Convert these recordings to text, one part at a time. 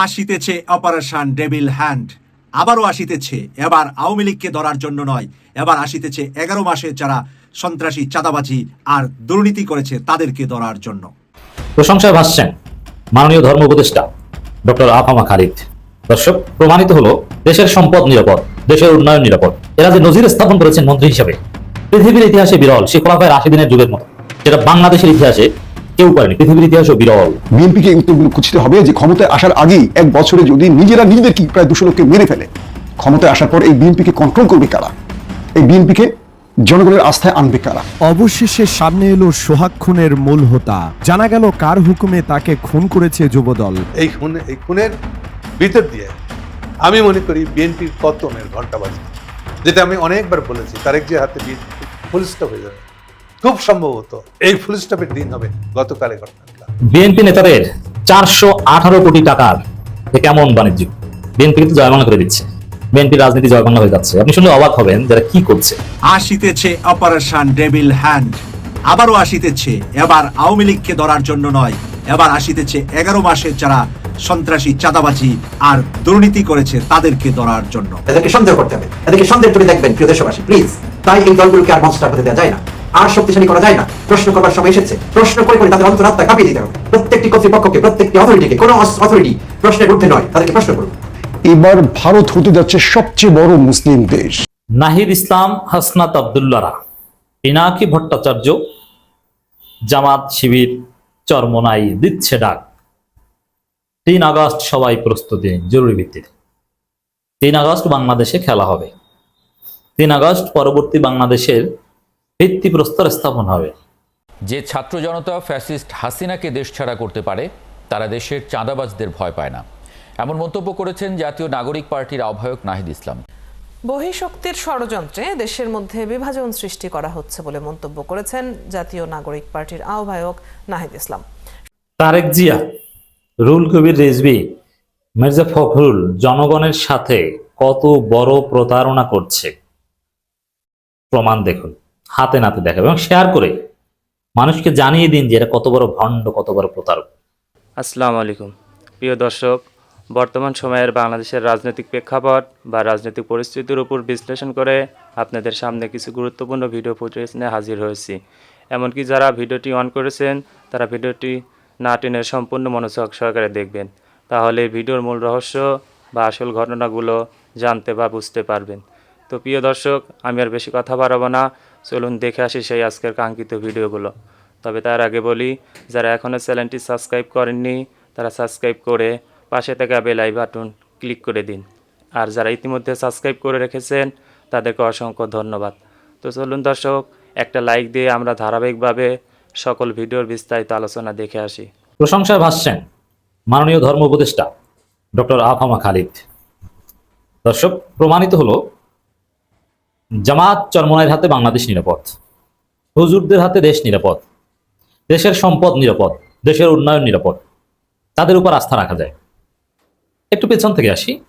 আসিতেছে operation devil hand. আবারও আসিতেছে। এবার আওয়ামী লীগকে ধরার জন্য নয়। এবার আসিতেছে এগারো মাসে যারা সন্ত্রাসী, চাঁদাবাজি আর দুর্নীতি করেছে, তাদেরকে ধরার জন্য। প্রশংসায় ভাসছেন মাননীয় ধর্ম উপদেষ্টা ডক্টর আফামা খালিদ। দর্শক, প্রমাণিত হলো দেশের সম্পদ নিরাপদ, দেশের উন্নয়ন নিরাপদ। এরা যে নজির স্থাপন করেছেন মন্ত্রী হিসেবে, পৃথিবীর ইতিহাসে বিরল, সে খোলাফায় রাশিদিনের যুগের মতো। যেটা বাংলাদেশের ইতিহাসে কেউ করেনি পৃথিবীর ইতিহাসেও বিরল। বিএনপিকে এই উত্তরগুলো খুঁজতে হবে যে ক্ষমতায় আসার আগেই এক বছরে যদি নিজেরা নিজেদের কি প্রায় দুশো লোককে মেরে ফেলে ক্ষমতায় আসার পর এই বিএনপিকে কন্ট্রোল করবে কারা? এই বিএনপিকে জনগণের আস্থায় আনবে কারা? অবশেষে সামনে এলো সোহাগ খুনের মূল হোতা। জানা গেল কার হুকুমে তাকে খুন করেছে যুবদল। এই খুন এই খুনের ভিতর দিয়ে আমি মনে করি বিএনপির পতনের ঘণ্টা বাজে যেটা আমি অনেকবার বলেছি তারেক যে হাতে ফুল স্টপ হয়ে যাবে। খুব সম্ভবত এই ফুল স্টপের দিন হবে গতকালে ঘটনাটা। বিএনপি নেতাদের চারশো আঠারো কোটি টাকার কেমন বাণিজ্য? বিএনপি কিন্তু জয়মানা করে দিচ্ছে। বিএনপি রাজনীতি জয়মানা হয়ে যাচ্ছে। আপনি শুনলে অবাক হবেন যারা কি করছে। আসিতেছে অপারেশন ডেভিল হ্যান্ড। আবারও আসিতেছে এবার আওয়ামী লীগকে ধরার জন্য নয়। এবার আসিতেছে এগারো মাসে যারা সন্ত্রাসী চাঁদাবাজি আর দুর্নীতি করেছে তাদেরকে ধরার জন্য। এদেরকে সন্দেহ করতে হবে। এদেরকে সন্দেহ করে দেখবেন প্রিয় দেশবাসী প্লিজ তাই এই দলগুলোকে আর মঞ্চটা হতে দেওয়া যায় না। আর শক্তিশালী করা যায় না। প্রশ্ন করবার সময় এসেছে। প্রশ্ন করে করে তাদের অন্তরাত্মা কাঁপিয়ে দিতে হবে। প্রত্যেকটি কর্তৃপক্ষকে প্রত্যেকটি অথরিটিকে কোনো অথরিটি প্রশ্নের ঊর্ধ্বে নয়। তাদেরকে প্রশ্ন করুন। এবার ভারত হতে যাচ্ছে সবচেয়ে বড় মুসলিম দেশ। নাহিদ ইসলাম হাসনাত আবদুল্লারা পিনাকি ভট্টাচার্য জামাত শিবির চরমনাই দিচ্ছে ডাক। তিন আগস্ট সবাই প্রস্তুতি জরুরি ভিত্তিতে। তিন আগস্ট বাংলাদেশে খেলা হবে। তিন আগস্ট পরবর্তী বাংলাদেশের ভিত্তিপ্রস্তর স্থাপন হবে। যে ছাত্র জনতা ফ্যাসিস্ট হাসিনাকে দেশছাড়া করতে পারে তারা দেশের চাঁদাবাজদের ভয় পায় না। এমন মন্তব্য করেছেন জাতীয় নাগরিক পার্টির আহ্বায়ক নাহিদ ইসলাম। বহিঃশক্তির ষড়যন্ত্রে দেশের মধ্যে বিভাজন সৃষ্টি করা হচ্ছে বলে মন্তব্য করেছেন জাতীয় নাগরিক পার্টির আহ্বায়ক নাহিদ ইসলাম। তারেক জিয়া রুল কবির রেজবি মির্জা ফখরুল জনগণের সাথে কত বড় প্রতারণা করছে। প্রমাণ দেখুন। হাতে নাতে দেখা এবং শেয়ার করে মানুষকে জানিয়ে দিন যে এটা কত বড় ভণ্ড, কত বড় প্রতারক। আসসালামু আলাইকুম। প্রিয় দর্শক, বর্তমান সময়ের বাংলাদেশের রাজনৈতিক প্রেক্ষাপট বা রাজনৈতিক পরিস্থিতির উপর বিশ্লেষণ করে আপনাদের সামনে কিছু গুরুত্বপূর্ণ ভিডিও ফুটেজ হাজির হয়েছি। এমনকি যারা ভিডিওটি অন করেছেন, তারা ভিডিওটি না টেনে সম্পূর্ণ মনোযোগ সহকারে দেখবেন। তাহলে ভিডিওর মূল রহস্য বা আসল ঘটনাগুলো জানতে বা বুঝতে পারবেন। তো প্রিয় দর্শক, আমি আর বেশি কথা বাড়াবো না। চলুন দেখে আসি সেই আজকের কাঙ্ক্ষিত ভিডিওগুলো। তবে তার আগে বলি, যারা এখনও চ্যানেলটি সাবস্ক্রাইব করেননি, তারা সাবস্ক্রাইব করে পাশে থাকা বেল আই বাটন ক্লিক করে দিন। আর যারা ইতিমধ্যে সাবস্ক্রাইব করে রেখেছেন, তাদেরকে অসংখ্য ধন্যবাদ। তো চলুন দর্শক, একটা লাইক দিয়ে আমরা ধারাবাহিকভাবে সকল ভিডিওর বিস্তারিত আলোচনা দেখে আসি। প্রশংসায় ভাসছেন মাননীয় ধর্ম উপদেষ্টা ডক্টর আফামা খালিদ। দর্শক, প্রমাণিত হলো জামাত চরমনাইয়ের হাতে বাংলাদেশ নিরাপদ। হুজুরদের হাতে দেশ নিরাপদ। দেশের সম্পদ নিরাপদ। দেশের উন্নয়ন নিরাপদ। তাদের উপর আস্থা রাখা যায়। একটু পেছন থেকে আসি।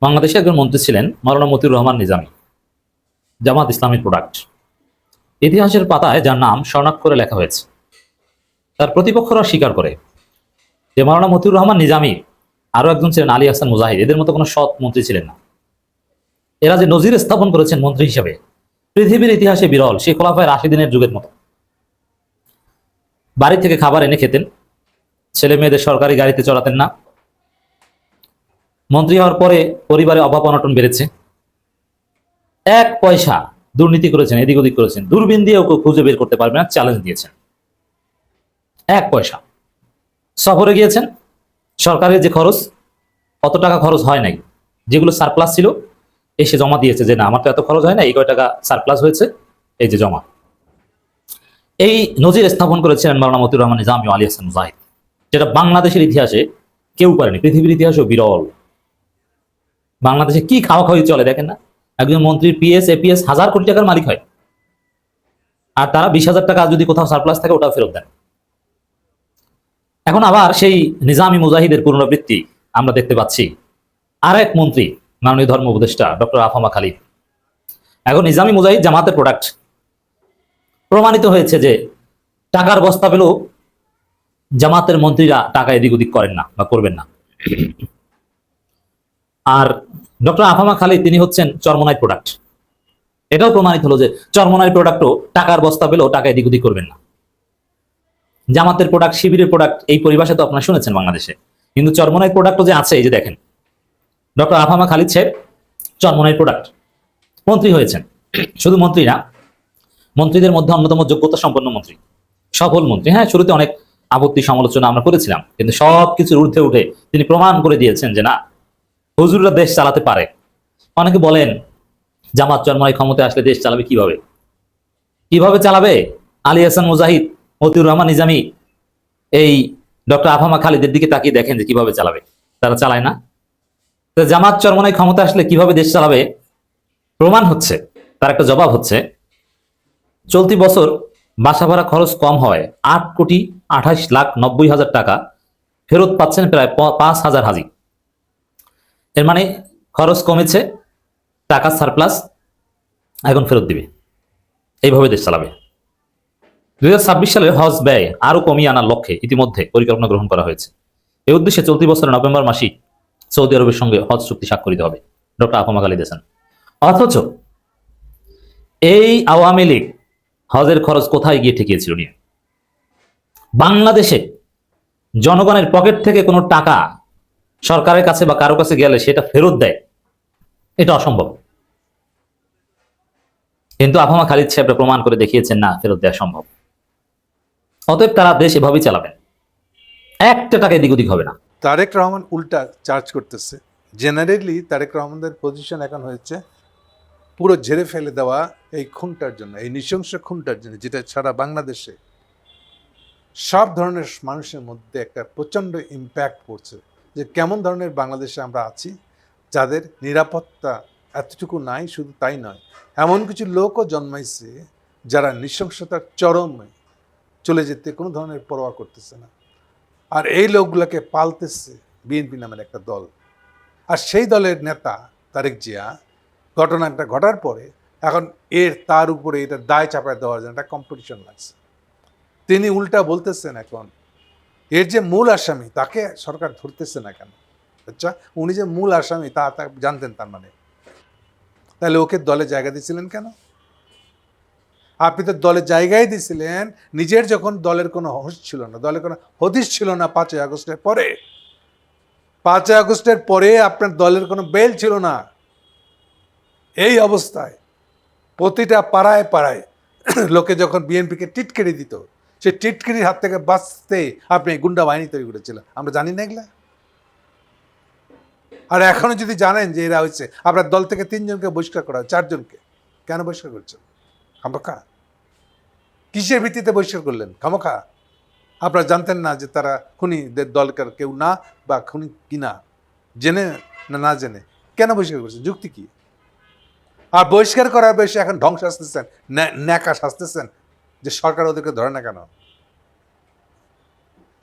বাংলাদেশে একজন মন্ত্রী ছিলেন মাওলানা মতিউর রহমান নিজামী। জামাত ইসলামী প্রোডাক্ট। ইতিহাসের পাতায় যার নাম স্বর্ণাক্ষরে লেখা হয়েছে। তার প্রতিপক্ষরা স্বীকার করে যে মাওলানা মতিউর রহমান নিজামী আরও একজন ছিলেন আলী হাসান মুজাহিদ। এদের মতো কোনো সৎ মন্ত্রী ছিলেন না। এরা যে নজির স্থাপন করেছেন মন্ত্রী হিসেবে, পৃথিবীর ইতিহাসে বিরল সে খোলাফায় রাশিদিনের যুগের মতো। বাড়ি থেকে খাবার এনে খেতেন, ছেলে মেয়েদের সরকারি গাড়িতে চড়াতেন না। মন্ত্রী হওয়ার পরে পরিবারে অভাব অনটন বেড়েছে। এক পয়সা দুর্নীতি করেছেন, এদিক ওদিক করেছেন, দূরবীন দিয়ে ওকে খুঁজে বের করতে পারবে না চ্যালেঞ্জ দিয়েছেন। এক পয়সা। সফরে গিয়েছেন, সরকারের যে খরচ, অত টাকা খরচ হয় নাই, যেগুলো সারপ্লাস ছিল এসে জমা দিয়েছে যে, না, আমার তো এত খরচ হয় না, এই কয় টাকা সারপ্লাস হয়েছে, এই যে জমা। এই নজির স্থাপন করেছিলেন মাওলানা মতিউর রহমান নিজামী ও আলী হাসান মুজাহিদ, যেটা বাংলাদেশের ইতিহাসে কেউ পারেনি পৃথিবীর ইতিহাসেও বিরল। বাংলাদেশে কি খাওয়া খাওয়াই চলে দেখেন না? একজন মন্ত্রীর পিএস এপিএস হাজার কোটি টাকার মালিক হয়। আর তারা বিশ হাজার টাকা যদি কোথাও সারপ্লাস থাকে ওটা ফেরত দেন। এখন আবার সেই নিজামী মুজাহিদের পুনরাবৃত্তি আমরা দেখতে পাচ্ছি। আর এক মন্ত্রী মাননীয় ধর্ম উপদেষ্টা ডক্টর আফামা খালিদ। এখন নিজামী মুজাহিদ জামাতের প্রোডাক্ট প্রমাণিত হয়েছে যে টাকার বস্তা পেলেও জামাতের মন্ত্রীরা টাকা এদিক ওদিক করেন না বা করবেন না। আর ডক্টর আফামা খালিদ, তিনি হচ্ছেন চরমনাই প্রোডাক্ট এটাও প্রমাণিত হলো যে চরমনাই প্রোডাক্টও টাকার বস্তা পেলেও টাকা এদিক ওদিক করবেন না। জামাতের প্রোডাক্ট শিবিরের প্রোডাক্ট এই পরিভাষা তো আপনারা শুনেছেন বাংলাদেশে। কিন্তু চরমনাই প্রোডাক্টও যে আছে, এই যে দেখেন ডক্টর আফামা খালিদ সাহেব চরমনাই প্রোডাক্ট মন্ত্রী হয়েছেন। শুধু মন্ত্রী না, মন্ত্রীদের মধ্যে অন্যতম যোগ্যতা সম্পন্ন মন্ত্রী। সফল মন্ত্রী। হ্যাঁ শুরুতে অনেক আপত্তি সমালোচনা আমরা করেছিলাম, কিন্তু সব কিছুর ঊর্ধ্বে উঠে তিনি প্রমাণ করে দিয়েছেন যে না, হুজুররা দেশ চালাতে পারে। অনেকে বলেন, জামাত চরমাই ক্ষমতায় আসলে দেশ চালাবে কীভাবে? কীভাবে চালাবে? আলী হাসান মুজাহিদ, মতিউর রহমান নিজামী এই ডক্টর আফামা খালিদের দিকে তাকিয়ে দেখেন যে কীভাবে চালাবে। তারা চালায় না। জামাত চরমনাই ক্ষমতা আসলে কীভাবে দেশ চালাবে, প্রমাণ হচ্ছে, তার একটা জবাব হচ্ছে, চলতি বছর বাসা ভাড়া খরচ কম হয়, আট কোটি আঠাশ লাখ নব্বই হাজার টাকা, ফেরত পাচ্ছেন প্রায় পাঁচ হাজার হাজি। এর মানে খরচ কমেছে, টাকা সারপ্লাস এখন ফেরত দিবে। এইভাবে দেশ চালাবে। দু হাজার ছাব্বিশ সালে হজ ব্যয় আরও কমিয়ে আনার লক্ষ্যে ইতিমধ্যে পরিকল্পনা গ্রহণ করা হয়েছে। এই উদ্দেশ্যে চলতি বছরের নভেম্বর মাসেই সৌদি আরবের সঙ্গে হজ চুক্তি স্বাক্ষরিত হবে। ডক্টর আফামা খালিদ হাসান অথচ এই আওয়ামী লীগ হজের খরচ কোথায় গিয়ে ঠেকিয়েছিল নিয়ে? বাংলাদেশে জনগণের পকেট থেকে কোনো টাকা সরকারের কাছে বা কারও কাছে গেলে সেটা ফেরত দেয়, এটা অসম্ভব। কিন্তু আফামা খালিদ সাহেবরা প্রমাণ করে দেখিয়েছেন, না, ফেরত দেওয়া সম্ভব। অতএব তারা দেশ এভাবেই চালাবেন। একটা টাকা এদিক ওদিক হবে না। তারেক রহমান উল্টা চার্জ করতেছে। জেনারেলি তারেক রহমানদের পজিশন এখন হয়েছে পুরো ঝেড়ে ফেলে দেওয়া এই খুনটার জন্য, এই নৃশংস খুনটার জন্য, যেটা সারা বাংলাদেশে সব ধরনের মানুষের মধ্যে একটা প্রচণ্ড ইম্প্যাক্ট পড়ছে। যে কেমন ধরনের বাংলাদেশে আমরা আছি, যাদের নিরাপত্তা এতটুকু নাই, শুধু তাই নয়, এমন কিছু লোকও জন্মাইছে যারা নৃশংসতার চরমে চলে যেতে কোনো ধরনের পরোয়া করতেছে না। আর এই লোকগুলোকে পালতেছে বিএনপি নামের একটা দল। আর সেই দলের নেতা তারেক জিয়া, ঘটনাটা ঘটার পরে এখন এর তার উপরে এটা দায় চাপায় দেওয়ার জন্য একটা কম্পিটিশন লাগছে। তিনি উল্টা বলতেছেন এখন, এর যে মূল আসামি, তাকে সরকার ধরতেছে না কেন? আচ্ছা উনি যে মূল আসামি, তা জানতেন তার মানে। তাহলে ওকে দলে জায়গা দিয়েছিলেন কেন? আপনি তো দলে জায়গায় দিয়েছিলেন নিজের যখন দলের কোনো হোস ছিল না, দলের কোনো হদিস ছিল না পাঁচই আগস্টের পরে। পাঁচই আগস্টের পরে আপনার দলের কোনো বেল ছিল না। এই অবস্থায় প্রতিটা পাড়ায় পাড়ায় লোকে যখন বিএনপিকে টিটকেরি দিত, সে টিটকেরির হাত থেকে বাঁচতে আপনি গুন্ডা বাহিনী তৈরি করেছিলেন আমরা জানি না এগুলা। আর এখনও যদি জানেন যে এরা হচ্ছে, আপনার দল থেকে তিনজনকে বহিষ্কার করা চারজনকে। কেন বহিষ্কার করছেন? খামোখা? কিসের ভিত্তিতে বহিষ্কার করলেন? খামোখা? আপনারা জানতেন না যে তারা খুনিদের দলকার কেউ না বা খুনি কি না। জেনে না না জেনে। কেন বহিষ্কার করছেন? যুক্তি কি? আর বহিষ্কার করার বেশি এখন ধ্বংস আসতেছেন ন্যাকা সাজতেছেন যে সরকার ওদেরকে ধরে না কেন?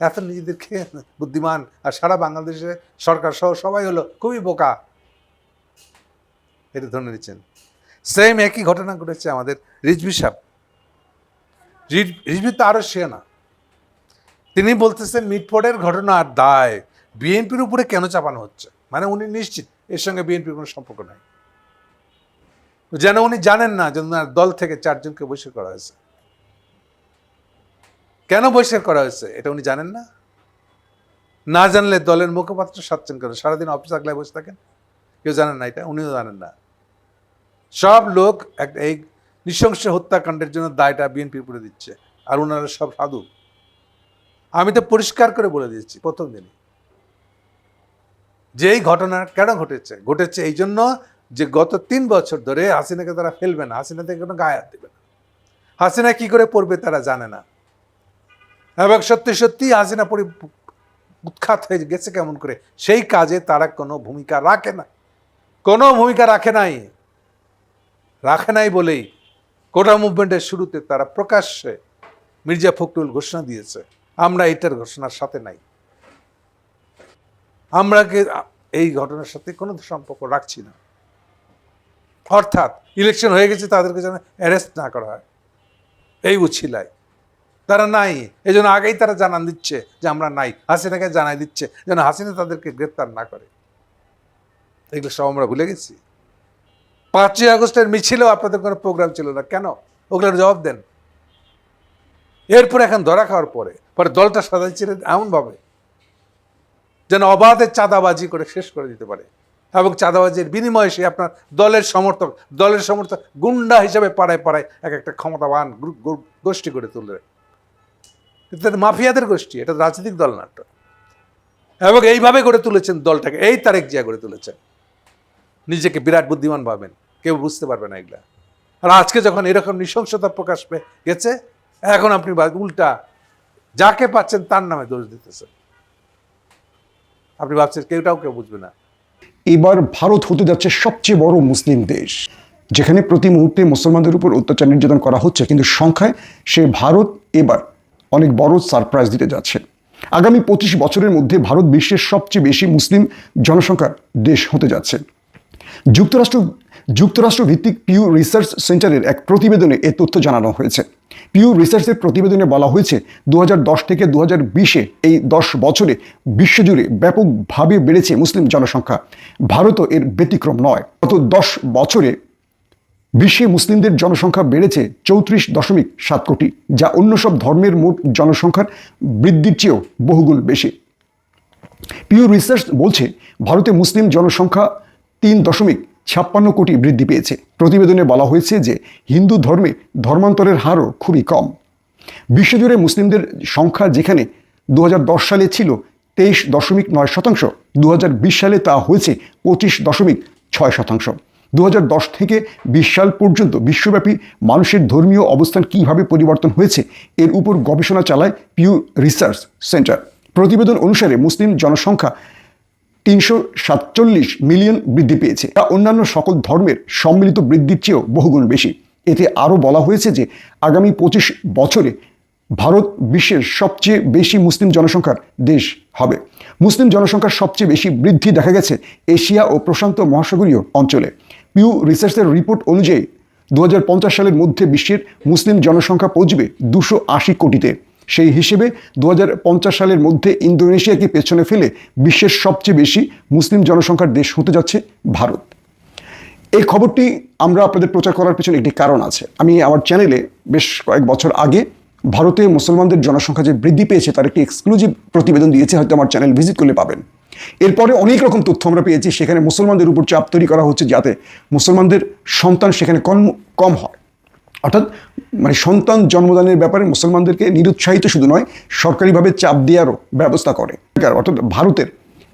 এত নিজেদেরকে বুদ্ধিমান আর সারা বাংলাদেশে সরকার সহ সবাই হলো খুবই বোকা। এটা ধরে নিচ্ছেন। সেম একই ঘটনা ঘটেছে আমাদের রিজভি সাহেব। রিজ- রিজভি তো আরও সে না। তিনি বলতেছেন, মিটফোর্ডের ঘটনা আর দায়। বিএনপির উপরে কেন চাপানো হচ্ছে? মানে উনি নিশ্চিত, এর সঙ্গে বিএনপির কোনো সম্পর্ক নাই। যেন উনি জানেন না যে দল থেকে চারজনকে বহিষ্কার করা হয়েছে। কেন বহিষ্কার করা হয়েছে, এটা উনি জানেন না? না জানলে দলের মুখপাত্র সাচ্ছেন কেন? সারাদিন অফিস আগলায় বসে থাকেন? কেউ জানেন না এটা? উনিও জানেন না। সব লোক এক এই নৃশংস হত্যাকাণ্ডের জন্য দায়টা বিএনপির উপরে দিচ্ছে, আর ওনারা সব সাধু। আমি তো পরিষ্কার করে বলে দিয়েছি প্রথম দিনই। যে এই ঘটনা কেন ঘটেছে? ঘটেছে এই জন্য যে গত তিন বছর ধরে হাসিনাকে তারা ফেলবে না, হাসিনা থেকে কোনো গায়ে হাত দেবে না। হাসিনা কি করে পড়বে তারা জানে না। এবং সত্যি সত্যি হাসিনা পরি উৎখাত হয়ে গেছে কেমন করে? সেই কাজে তারা কোনো ভূমিকা রাখে না। কোনো ভূমিকা রাখে নাই। রাখে নাই বলেই কোটা মুভমেন্টের শুরুতে তারা প্রকাশ্যে মির্জা ফখরুল ঘোষণা দিয়েছে, আমরা এটার ঘোষণার সাথে নাই। আমরা এই ঘটনার সাথে কোনো সম্পর্ক রাখছি না। অর্থাৎ ইলেকশন হয়ে গেছে, তাদেরকে যেন অ্যারেস্ট না করা হয়। এই উছিলায়। তারা নাই এই জন্য আগেই তারা জানান দিচ্ছে যে আমরা নাই। হাসিনাকে জানাই দিচ্ছে যেন হাসিনা তাদেরকে গ্রেপ্তার না করে। এগুলো সব আমরা ভুলে গেছি। পাঁচই আগস্টের মিছিলেও আপনাদের কোনো প্রোগ্রাম ছিল না। কেন? ওগুলোর জবাব দেন। এরপর এখন ধরা খাওয়ার পরে পরে দলটা সাজাইছিলেন এমনভাবে। যেন অবাধে চাঁদাবাজি করে শেষ করে দিতে পারে। এবং চাঁদাবাজির বিনিময়ে সে আপনার দলের সমর্থক দলের সমর্থক গুন্ডা হিসেবে পাড়ায় পাড়ায় এক একটা ক্ষমতাবান গোষ্ঠী করে তুললে। এটা মাফিয়াদের গোষ্ঠী, এটা রাজনৈতিক দল না এবং এইভাবে গড়ে তুলেছেন দলটাকে, এই তারেক জিয়া গড়ে তুলেছেন। নিজেকে বিরাট বুদ্ধিমান ভাবেন। কেউ বুঝতে পারবে না এগুলা। আর আজকে যখন এরকম নৃশংসতা প্রকাশ পেয়ে গেছে, এখন আপনি উল্টা, যাকে পাচ্ছেন তার নামে দোষ দিতেছেন। আপনি ভাবছেন কেউটাও কেউ বুঝবে না। এবার ভারত হতে যাচ্ছে সবচেয়ে বড় মুসলিম দেশ, যেখানে প্রতি মুহূর্তে মুসলমানদের উপর অত্যাচার নির্যাতন করা হচ্ছে, কিন্তু সংখ্যায় সে ভারত এবার অনেক বড় সারপ্রাইজ দিতে যাচ্ছে। আগামী পঁচিশ বছরের মধ্যে ভারত বিশ্বের সবচেয়ে বেশি মুসলিম জনসংখ্যার দেশ হতে যাচ্ছে। যুক্তরাষ্ট্র যুক্তরাষ্ট্র ভিত্তিক পিউ রিসার্চ সেন্টারের এক প্রতিবেদনে এ তথ্য জানানো হয়েছে। পিউ রিসার্চের প্রতিবেদনে বলা হয়েছে দু হাজার দশ থেকে দু বিশে এই দশ বছরে বিশ্বজুড়ে ব্যাপকভাবে বেড়েছে মুসলিম জনসংখ্যা। ভারতও এর ব্যতিক্রম নয়। গত দশ বছরে বিশ্বে মুসলিমদের জনসংখ্যা বেড়েছে চৌত্রিশ দশমিক সাত কোটি, যা অন্য সব ধর্মের মোট জনসংখ্যার বৃদ্ধির চেয়েও বহুগুণ বেশি। পিউ রিসার্চ বলছে, ভারতে মুসলিম জনসংখ্যা তিন দশমিক ছাপ্পান্ন কোটি বৃদ্ধি পেয়েছে। প্রতিবেদনে বলা হয়েছে যে হিন্দু ধর্মে ধর্মান্তরের হারও খুবই কম। বিশ্বজুড়ে মুসলিমদের সংখ্যা যেখানে দু হাজার দশ সালে ছিল তেইশ দশমিক নয় শতাংশ দু হাজার বিশ সালে তা হয়েছে পঁচিশ দশমিক ছয় শতাংশ। দু হাজার দশ থেকে বিশ সাল পর্যন্ত বিশ্বব্যাপী মানুষের ধর্মীয় অবস্থান কীভাবে পরিবর্তন হয়েছে, এর উপর গবেষণা চালায় পিউ রিসার্চ সেন্টার। প্রতিবেদন অনুসারে মুসলিম জনসংখ্যা তিনশো সাতচল্লিশ মিলিয়ন বৃদ্ধি পেয়েছে। তা অন্যান্য সকল ধর্মের সম্মিলিত বৃদ্ধির চেয়েও বহুগুণ বেশি। এতে আরও বলা হয়েছে যে, আগামী পঁচিশ বছরে ভারত বিশ্বের সবচেয়ে বেশি মুসলিম জনসংখ্যার দেশ হবে। মুসলিম জনসংখ্যার সবচেয়ে বেশি বৃদ্ধি দেখা গেছে এশিয়া ও প্রশান্ত মহাসাগরীয় অঞ্চলে। পিউ রিসার্চের রিপোর্ট অনুযায়ী দু হাজার পঞ্চাশ সালের মধ্যে বিশ্বের মুসলিম জনসংখ্যা পৌঁছবে দুশো কোটিতে। সেই হিসেবে দু হাজার পঞ্চাশ সালের মধ্যে ইন্দোনেশিয়াকে পেছনে ফেলে বিশ্বের সবচেয়ে বেশি মুসলিম জনসংখ্যার দেশ হতে যাচ্ছে ভারত। এই খবরটি আমরা আপনাদের প্রচার করার পেছনে একটি কারণ আছে। আমি আমার চ্যানেলে বেশ কয়েক বছর আগে ভারতে মুসলমানদের জনসংখ্যা যে বৃদ্ধি পেয়েছে তার একটি এক্সক্লুসিভ প্রতিবেদন দিয়েছে, হয়তো আমার চ্যানেল ভিজিট করলে পাবেন। এরপরে অনেক রকম তথ্য আমরা পেয়েছি, সেখানে মুসলমানদের উপর চাপ তৈরি করা হচ্ছে যাতে মুসলমানদের সন্তান সেখানে কম কম হয়। অর্থাৎ মানে সন্তান জন্মদানের ব্যাপারে মুসলমানদেরকে নিরুৎসাহিত শুধু নয়, সরকারিভাবে চাপ দেওয়ারও ব্যবস্থা করে। অর্থাৎ ভারতের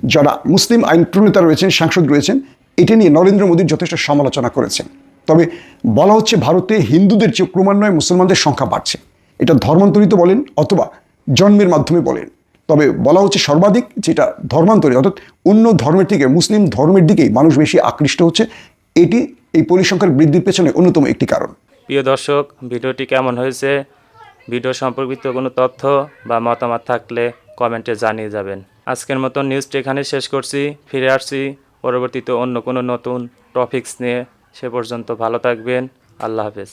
যারা মুসলিম আইন প্রণেতা রয়েছেন, সাংসদ রয়েছেন, এটা নিয়ে নরেন্দ্র মোদীর যথেষ্ট সমালোচনা করেছেন। তবে বলা হচ্ছে ভারতে হিন্দুদের চেয়ে ক্রমান্বয়ে মুসলমানদের সংখ্যা বাড়ছে। এটা ধর্মান্তরিত বলেন অথবা জন্মের মাধ্যমে বলেন। তবে বলা হচ্ছে সর্বাধিক যেটা ধর্মান্তরিত অর্থাৎ অন্য ধর্মের থেকে, মুসলিম ধর্মের দিকেই মানুষ বেশি আকৃষ্ট হচ্ছে। এটি এই পরিসংখ্যার বৃদ্ধির পেছনে অন্যতম একটি কারণ। প্রিয় দর্শক, ভিডিওটি কেমন হয়েছে? ভিডিও সম্পর্কিত কোনো তথ্য বা মতামত থাকলে কমেন্টে জানিয়ে যাবেন। আজকের মতো নিউজটি এখানে শেষ করছি। ফিরে আসছি পরবর্তীতে অন্য কোনো নতুন টপিকস নিয়ে। সে পর্যন্ত ভালো থাকবেন। আল্লাহ হাফেজ।